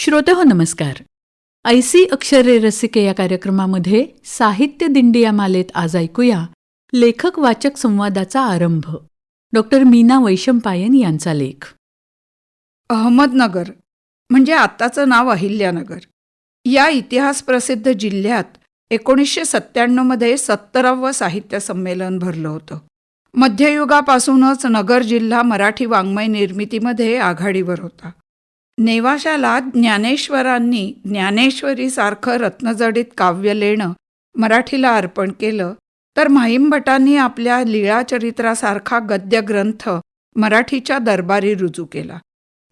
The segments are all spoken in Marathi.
श्रोते हो नमस्कार. ऐसी अक्षरे रसिके या कार्यक्रमामध्ये साहित्य दिंडी या मालेत आज ऐकूया लेखक वाचक संवादाचा आरंभ. डॉक्टर मीना वैशंपायन यांचा लेख. अहमदनगर म्हणजे आत्ताचं नाव अहिल्यानगर. या इतिहास प्रसिद्ध जिल्ह्यात एकोणीसशे सत्त्याण्णवमध्ये सत्तरावं साहित्य संमेलन भरलं होतं. मध्ययुगापासूनच नगर जिल्हा मराठी वाङ्मय निर्मितीमध्ये आघाडीवर होता. नेवाशाला ज्ञानेश्वरांनी ज्ञानेश्वरीसारखं रत्नजडित काव्य लेणं मराठीला अर्पण केलं तर म्हाईंभटांनी आपल्या लीळाचरित्रासारखा गद्यग्रंथ मराठीच्या दरबारी रुजू केला.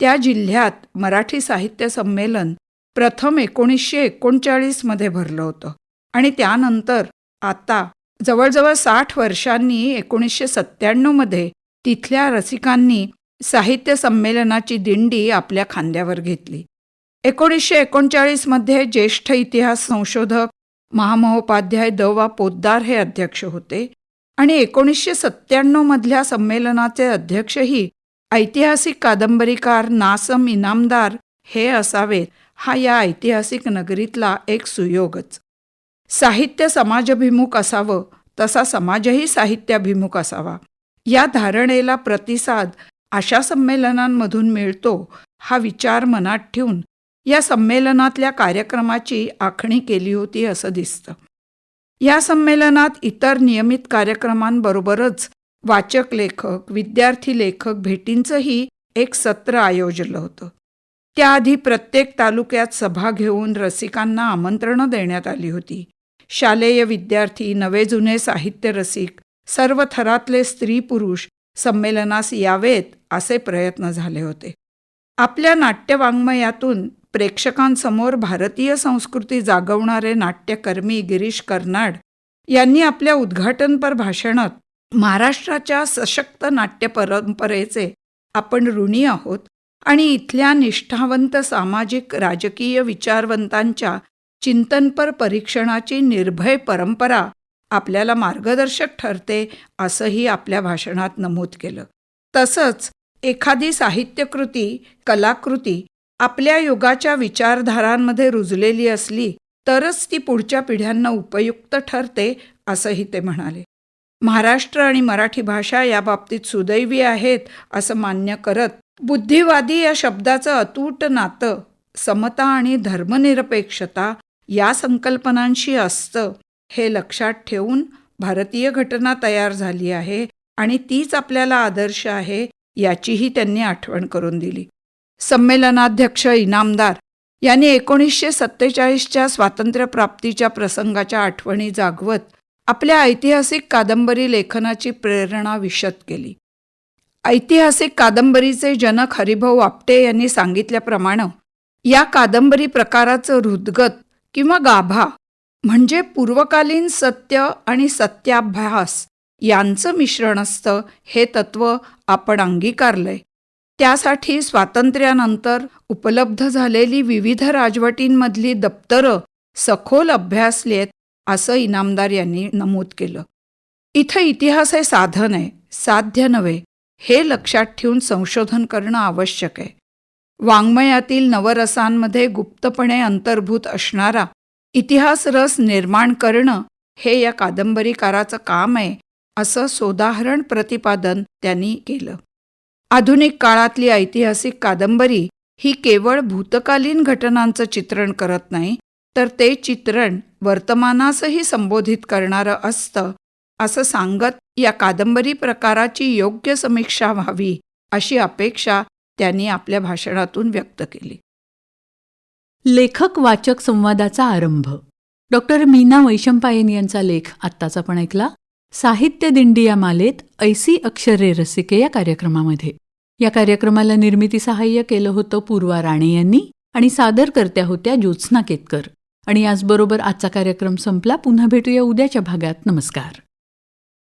त्या जिल्ह्यात मराठी साहित्य संमेलन प्रथम एकोणीसशे एकोणचाळीसमध्ये भरलं होतं आणि त्यानंतर आता जवळजवळ साठ वर्षांनी एकोणीसशे सत्त्याण्णवमध्ये तिथल्या रसिकांनी साहित्य संमेलनाची दिंडी आपल्या खांद्यावर घेतली. एकोणीसशे एकोणचाळीसमध्ये ज्येष्ठ इतिहास संशोधक महामहोपाध्याय द वा पोद्दार हे अध्यक्ष होते आणि एकोणीसशे सत्त्याण्णवमधल्या संमेलनाचे अध्यक्षही ऐतिहासिक कादंबरीकार नासम इनामदार हे असावेत हा या ऐतिहासिक नगरीतला एक सुयोगच. साहित्य समाजभिमुख असावं तसा समाजही साहित्याभिमुख असावा. या धारणेला प्रतिसाद अशा संमेलनांमधून मिळतो हा विचार मनात ठेवून या संमेलनातल्या कार्यक्रमाची आखणी केली होती असं दिसतं. या संमेलनात इतर नियमित कार्यक्रमांबरोबरच वाचक लेखक विद्यार्थी लेखक भेटींचंही एक सत्र आयोजलं होतं. त्याआधी प्रत्येक तालुक्यात सभा घेऊन रसिकांना आमंत्रणं देण्यात आली होती. शालेय विद्यार्थी नवे जुने साहित्य रसिक सर्व थरातले स्त्री पुरुष संमेलनास यावेत असे प्रयत्न झाले होते. आपल्या नाट्यवाङ्मयातून प्रेक्षकांसमोर भारतीय संस्कृती जागवणारे नाट्यकर्मी गिरीश कर्नाड यांनी आपल्या उद्घाटनपर भाषणात महाराष्ट्राच्या सशक्त नाट्य परंपरेचे आपण ऋणी आहोत आणि इथल्या निष्ठावंत सामाजिक राजकीय विचारवंतांच्या चिंतनपर परीक्षणाची निर्भय परंपरा आपल्याला मार्गदर्शक ठरते असंही आपल्या भाषणात नमूद केलं. तसंच एखादी साहित्यकृती कलाकृती आपल्या युगाच्या विचारधारांमध्ये रुजलेली असली तरच ती पुढच्या पिढ्यांना उपयुक्त ठरते असंही ते म्हणाले. महाराष्ट्र आणि मराठी भाषा याबाबतीत सुदैवी आहेत असं मान्य करत बुद्धिवादी या शब्दाचं अतूट नातं समता आणि धर्मनिरपेक्षता या संकल्पनांशी असतं हे लक्षात ठेवून भारतीय घटना तयार झाली आहे आणि तीच आपल्याला आदर्श आहे याचीही त्यांनी आठवण करून दिली. संमेलनाध्यक्ष इनामदार यांनी एकोणीसशे सत्तेचाळीसच्या स्वातंत्र्यप्राप्तीच्या प्रसंगाच्या आठवणी जागवत आपल्या ऐतिहासिक कादंबरी लेखनाची प्रेरणा विशद केली. ऐतिहासिक कादंबरीचे जनक हरिभाऊ आपटे यांनी सांगितल्याप्रमाणे या कादंबरी प्रकाराचं हृदगत किंवा गाभा म्हणजे पूर्वकालीन सत्य आणि सत्याभ्यास यांचं मिश्रण असतं हे तत्व आपण अंगीकारलंय. त्यासाठी स्वातंत्र्यानंतर उपलब्ध झालेली विविध राजवटींमधली दप्तरं सखोल अभ्यासलेत असं इनामदार यांनी नमूद केलं. इथं इतिहास हे साधन आहे साध्य नव्हे हे लक्षात ठेवून संशोधन करणं आवश्यक आहे. वाङ्मयातील नवरसांमध्ये गुप्तपणे अंतर्भूत असणारा इतिहास रस निर्माण करणं हे या कादंबरीकाराचं काम आहे असं सोदाहरण प्रतिपादन त्यांनी केलं. आधुनिक काळातली ऐतिहासिक कादंबरी ही केवळ भूतकालीन घटनांचं चित्रण करत नाही तर ते चित्रण वर्तमानासही संबोधित करणारं असतं असं सांगत या कादंबरी प्रकाराची योग्य समीक्षा व्हावी अशी अपेक्षा त्यांनी आपल्या भाषणातून व्यक्त केली. लेखक वाचक संवादाचा आरंभ. डॉक्टर मीना वैशंपायन यांचा लेख आत्ताचा पण ऐकला. साहित्य दिंडी या मालेत ऐसी अक्षरे रसिके या कार्यक्रमामध्ये. या कार्यक्रमाला निर्मिती सहाय्य केलं होतं पूर्वा राणे यांनी आणि सादरकर्त्या होत्या ज्योत्स्ना केतकर. आणि याचबरोबर आजचा कार्यक्रम संपला. पुन्हा भेटूया उद्याच्या भागात. नमस्कार.